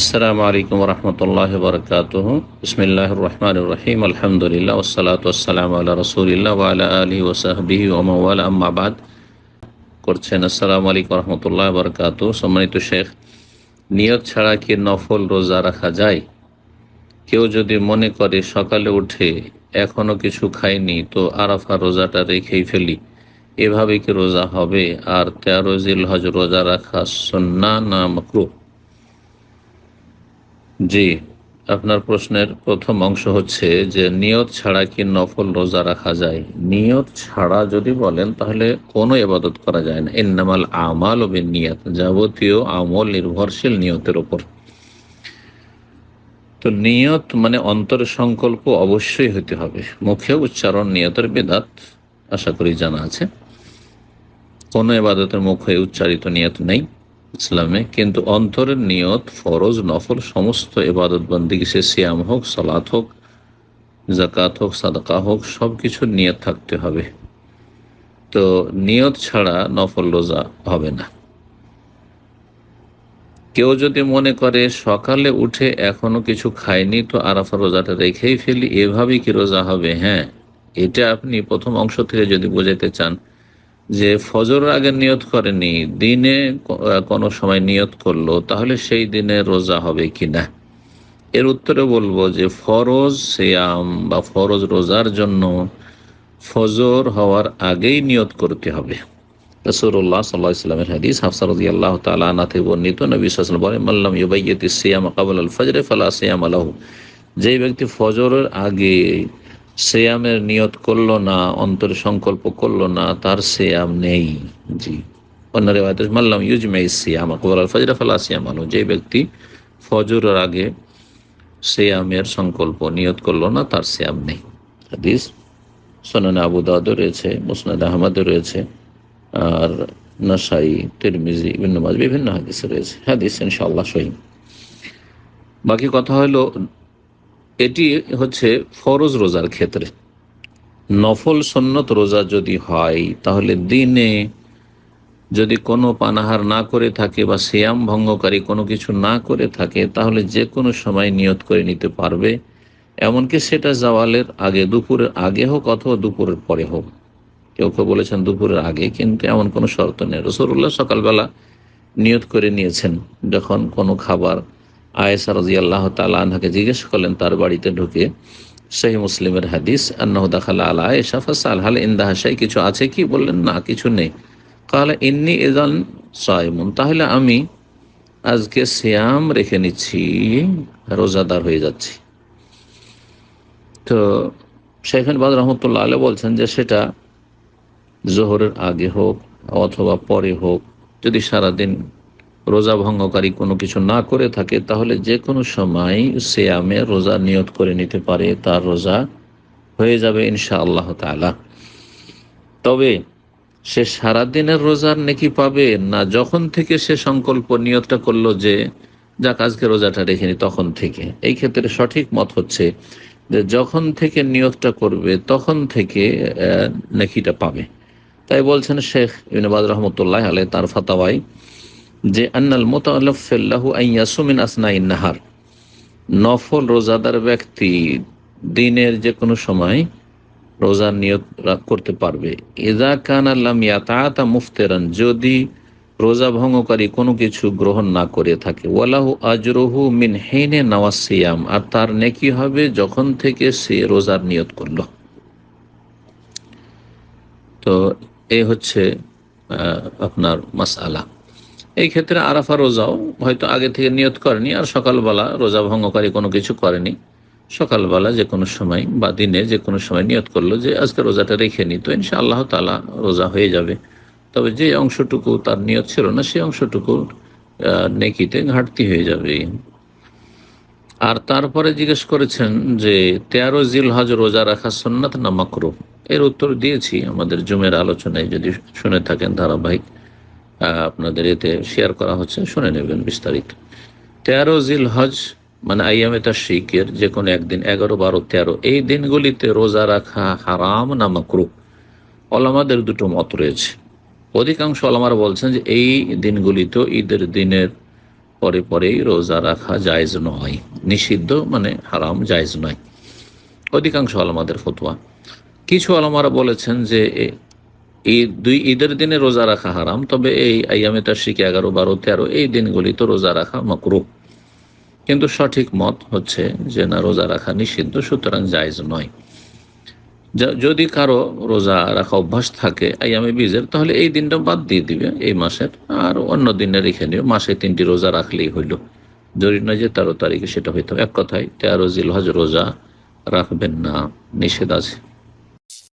আসসালামু আলাইকুম রহমতুল্লাহ বরকাত বিসমিল্লাহ রহমান রহিম। আলহামদুলিল্লাহ ওসালাত ওসালাম আল্লাহ রসুলিল্লাহ ওয়ালা আলী ওসাহবিহি ওমাওয়াল আম্মাবাদ করছেন, আসসালামু আলাইকুম রহমতুল্লাহ বরকাত সম্মানিত শেখ, নিয়ত ছাড়া কি নফল রোজা রাখা যায়? কেউ যদি মনে করে, সকালে উঠে এখনও কিছু খায়নি তো আরাফা রোজাটা রেখেই ফেলি। এভাবে কি রোজা হবে? আর তেরো জিল হজ রোজা রাখা সন্না না মকরু জি, আপনার প্রশ্নের প্রথম অংশ হচ্ছে যে নিয়ত ছাড়া কি নফল রোজা রাখা যায়? নিয়ত ছাড়া যদি বলেন, তাহলে কোনো এবাদত করা যায় না। এন্নামাল আমাল ও নিয়ত যাবতীয় আমল নির্ভরশীল নিয়তের ওপর তো নিয়ত মানে অন্তরের সংকল্প অবশ্যই হতে হবে। মুখে উচ্চারণ নিয়তের বেদাত, আশা করি জানা আছে। কোনো এবাদতের মুখে উচ্চারিত নিয়ত নেই। ইসলামে, কিন্তু অন্তরের নিয়ত, ফরজ, নফল, সমস্ত এবাদত বন্দী সে সিয়াম হোক, সালাত হোক জাকাত হোক, সাদকা হোক সব কিছুর নিয়ত থাকতে হবে। তো নিয়ত ছাড়া নফল রোজা হবে না। কেউ যদি মনে করে, সকালে উঠে এখনও কিছু খায়নি তো আরাফা রোজাটা রেখেই ফেলি, এভাবেই কি রোজা হবে? হ্যাঁ এটা আপনি প্রথম অংশ থেকে যদি বোঝাতে চান যে ফজর আগে নিয়ত করেনি, দিনে কোনো সময় নিয়ত করল, তাহলে সেই দিনে রোজা হবে কি না এর উত্তরে বলব যে ফরজ সিয়াম বা ফরজ রোজার জন্য ফজর হওয়ার আগেই নিয়ত করতে হবে। রসুল্লাহ সাল্লাহ ইসলামের হাদিস হাফসারদি আল্লাহ তালাতে বর্ণিত, নবী সাল্লাম বলে মাল্লাম ইউবাইয়তি সিয়াম কাবুল আল ফজরে ফালা সিয়াম আলাহু যে ব্যক্তি ফজরের আগে সেয়ামের নিয়ত করল না, অন্তর সংকল্প করল না, তার সেয়াম নেই। জি। অন্য রেওয়ায়ত মাল্লাম ইউজমাই ফজরা ফালা সিয়াম যে ব্যক্তি ফজরের আগে সেয়ামের সংকল্প নিয়ত করল না, তার সেয়াম নেই। হাদিস সোনান আবু দাদও রয়েছে, মুসনাদ আহমদও রয়েছে, আর নাসাই, তিরমিজি বিভিন্ন মাজ বিভিন্ন হাদিস রয়েছে। হাদিস ইনশাআল্লাহ সহি। বাকি কথা হলো এটি হচ্ছে ফরজ রোজার ক্ষেত্রে। নফল সন্নত রোজা যদি হয়, তাহলে দিনে যদি কোনো পানাহার না করে থাকে বা শ্যাম ভঙ্গকারী কোনো কিছু না করে থাকে, তাহলে যে কোনো সময় নিয়ত করে নিতে পারবে। এমনকি সেটা জাওয়ালের আগে, দুপুরের আগে হোক অথবা দুপুরের পরে হোক। কেউ কেউ বলেছেন দুপুরের আগে, কিন্তু এমন কোনো শর্ত নেই। রসুল্লাহ সকালবেলা নিয়ত করে নিয়েছেন, যখন কোনো খাবার আয়েসা রাজি আল্লাহ তালাকে জিজ্ঞেস করলেন, তার বাড়িতে ঢুকে সেই মুসলিমের হাদিস, আন্নাহ দাখালা আলা আয়েশা, ফাসাল, হাল ইন্দাহাসাই কিছু আছে কি? বললেন, না, কিছু নেই। তাহলে ইন্নি এজান সাইমুন, তাহলে আমি আজকে শ্যাম রেখে নিচ্ছি, রোজাদার হয়ে যাচ্ছি। তো শেখান বাদ রহমতুল্লাহ আলে বলছেন যে, সেটা জোহরের আগে হোক অথবা পরে হোক, যদি সারাদিন রোজা ভঙ্গকারী কোনো কিছু না করে থাকে, তাহলে যে কোনো সময় সেয়ামে রোজা নিয়ত করে নিতে পারে, তার রোজা হয়ে যাবে ইনশা আল্লাহ তালা তবে সে সারাদিনের রোজার নেকি পাবে না যখন থেকে সে সংকল্প নিয়তটা করল যে, যাক, আজকে রোজাটা রেখে নি, তখন থেকে। এই ক্ষেত্রে সঠিক মত হচ্ছে যে, যখন থেকে নিয়তটা করবে, তখন থেকে নেকিটা পাবে। তাই বলছেন শেখ ইনবাদ রহমতুল্লাহ আলে তার ফাতাওয়াই যে আন্নাল মোতাল্লাহু আইয়াসুমিন আসনাইন নাহার। নফল রোজাদার ব্যক্তি দিনের যে কোনো সময় রোজার নিয়ত করতে পারবে। এজা কান আল্লাম ইয়াতা মুফতেরান, যদি রোজা ভঙ্গকারী কোনো কিছু গ্রহণ না করে থাকে। ওয়ালাহু আজরহু মিন হেনে নওয়াসিয়াম আর তার নেকি হবে যখন থেকে সে রোজার নিয়ত করল। তো এ হচ্ছে আপনার মাসালা এই ক্ষেত্রে আরাফা রোজাও হয়তো আগে থেকে নিয়ত করেনি, আর সকালবেলা রোজা ভঙ্গকারী কোনো কিছু করেনি। সকালবেলা যে কোনো সময় বা দিনে যে কোনো সময় নিয়ত করল যে, আজকে রোজাটা রেখে নি। তো ইনশা আল্লাহ তালা রোজা হয়ে যাবে। তবে যে অংশটুকু তার নিয়ত ছিল না, সেই অংশটুকু নেকিতে ঘাটতি হয়ে যাবে। আর তারপরে জিজ্ঞেস করেছেন যে, তেরো জিল হজ রোজা রাখা সন্ন্যত না মাকরু এর উত্তর দিয়েছি আমাদের জুমের আলোচনায়, যদি শুনে থাকেন ধারাবাহিক। আপনাদের এতে শেয়ার করা হচ্ছে, শুনে নেবেন বিস্তারিত। তেরো জিল হজ মানে আইয়ামে তার শিখের যে কোনো একদিন, এগারো, বারো, তেরো, এই দিনগুলিতে রোজা রাখা হারাম না মাকরু। ওলামাদের দুটো মত রয়েছে। অধিকাংশ ওলামারা বলছেন যে এই দিনগুলিতেও ঈদের দিনের পরে পরেই রোজা রাখা জায়জ নয়। নিষিদ্ধ মানে হারাম, জায়জ নয়। অধিকাংশ আলমাদের ফতোয়া। কিছু আলমারা বলেছেন যে এই দুই ঈদের দিনে রোজা রাখা হারাম, তবে এই তার শিখে এগারো, বারো, তেরো, এই দিনগুলি তো রোজা রাখা মকরু। কিন্তু সঠিক মত হচ্ছে যে না, রোজা রাখা নিষিদ্ধ, সুতরাং জায়জ নয়। যদি কারও রোজা রাখা অভ্যাস থাকে আয়ামে বীজের, তাহলে এই দিনটা বাদ দিয়ে দিবে, এই মাসের। আর অন্য দিনে রেখে নিবে মাসে তিনটি রোজা রাখলেই হইল। জরুরি নয় যে তেরো তারিখে সেটা হইতো এক কথায়, তেরো জিলহজ রোজা রাখবেন না, নিষেধ আছে।